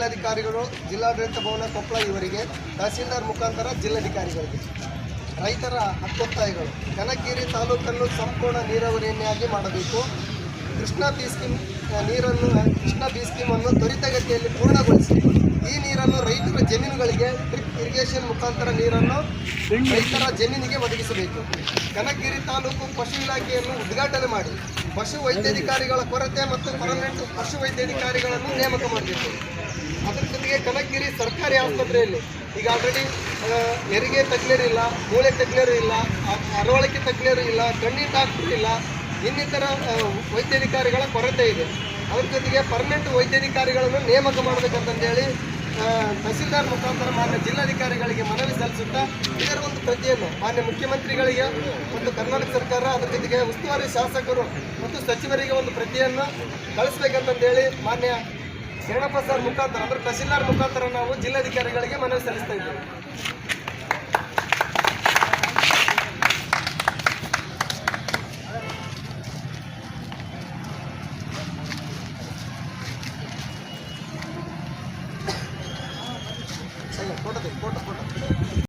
ಜಿಲ್ಲಾಧಿಕಾರಿಗಳು, ಜಿಲ್ಲಾಡಳಿತ ಭವನ ಕೊಪ್ಪಳ ಇವರಿಗೆ, ತಹಸೀಲ್ದಾರ್ ಮುಖಾಂತರ ಜಿಲ್ಲಾಧಿಕಾರಿಗಳಿಗೆ. ರೈತರ ಹಕ್ಕೊತ್ತಾಯಗಳು. ಕನಕಗಿರಿ ತಾಲೂಕನ್ನು ಸಂಪೂರ್ಣ ನೀರಾವರಿಯನ್ನಾಗಿ ಮಾಡಬೇಕು. ಕೃಷ್ಣಾ ಬಿ ಸ್ಕೀಮ್ ನೀರನ್ನು, ಕೃಷ್ಣಾ ಬಿ ಸ್ಕೀಮನ್ನು ತ್ವರಿತಗತಿಯಲ್ಲಿ ಪೂರ್ಣಗೊಳಿಸಿ. ಈ ನೀರನ್ನು ರೈತರ ಜಮೀನುಗಳಿಗೆ, ಡ್ರಿಪ್ ಇರಿಗೇಷನ್ ಮುಖಾಂತರ ನೀರನ್ನು ರೈತರ ಜಮೀನಿಗೆ ಒದಗಿಸಬೇಕು. ಕನಕಗಿರಿ ತಾಲೂಕು ಪಶು ಇಲಾಖೆಯನ್ನು ಉದ್ಘಾಟನೆ ಮಾಡಿ. ಪಶು ವೈದ್ಯಾಧಿಕಾರಿಗಳ ಕೊರತೆ ಮತ್ತು ಪರ್ಮನೆಂಟ್ ಪಶು ವೈದ್ಯಾಧಿಕಾರಿಗಳನ್ನು ನೇಮಕ ಮಾಡಬೇಕು. ಅದರ ಜೊತೆಗೆ ಕನಕಗಿರಿ ಸರ್ಕಾರಿ ಆಸ್ಪತ್ರೆಯಲ್ಲಿ. ಈಗ ಆಲ್ರೆಡಿ ಹೆರಿಗೆ ತಜ್ಞರಿಲ್ಲ ಮೂಳೆ ತಜ್ಞರು ಇಲ್ಲ ಅರವಳಿಕೆ ತಜ್ಞರು ಇಲ್ಲ ಕಣ್ಣಿನ ಡಾಕ್ಟರ್ ಇಲ್ಲ, ಇನ್ನಿತರ ವೈದ್ಯಾಧಿಕಾರಿಗಳ ಕೊರತೆ ಇದೆ. ಅದ್ರ ಜೊತೆಗೆ ಪರ್ಮನೆಂಟ್ ವೈದ್ಯಾಧಿಕಾರಿಗಳನ್ನು ನೇಮಕ ಮಾಡಬೇಕಂತಂದೇಳಿ ತಹಸೀಲ್ದಾರ್ ಮುಖಾಂತರ ಮಾನ್ಯ ಜಿಲ್ಲಾಧಿಕಾರಿಗಳಿಗೆ ಮನವಿ ಸಲ್ಲಿಸುತ್ತಾ, ಇದರ ಒಂದು ಪ್ರತಿಯನ್ನು ಮಾನ್ಯ ಮುಖ್ಯಮಂತ್ರಿಗಳಿಗೆ ಮತ್ತು ಕರ್ನಾಟಕ ಸರ್ಕಾರ ಅದ್ರ ಜೊತೆಗೆ ಉಸ್ತುವಾರಿ ಶಾಸಕರು ಮತ್ತು ಸಚಿವರಿಗೆ ಒಂದು ಪ್ರತಿಯನ್ನು ಕಳಿಸ್ಬೇಕಂತಂದೇಳಿ ಮಾನ್ಯ ಶರಣಪ್ಪ ಸರ್ ಮುಖಾಂತರ ಅಂದ್ರೆ ತಹಸೀಲ್ದಾರ್ ಮುಖಾಂತರ ನಾವು ಜಿಲ್ಲಾಧಿಕಾರಿಗಳಿಗೆ ಮನವಿ ಸಲ್ಲಿಸ್ತಾ ಇದ್ದೇವೆ.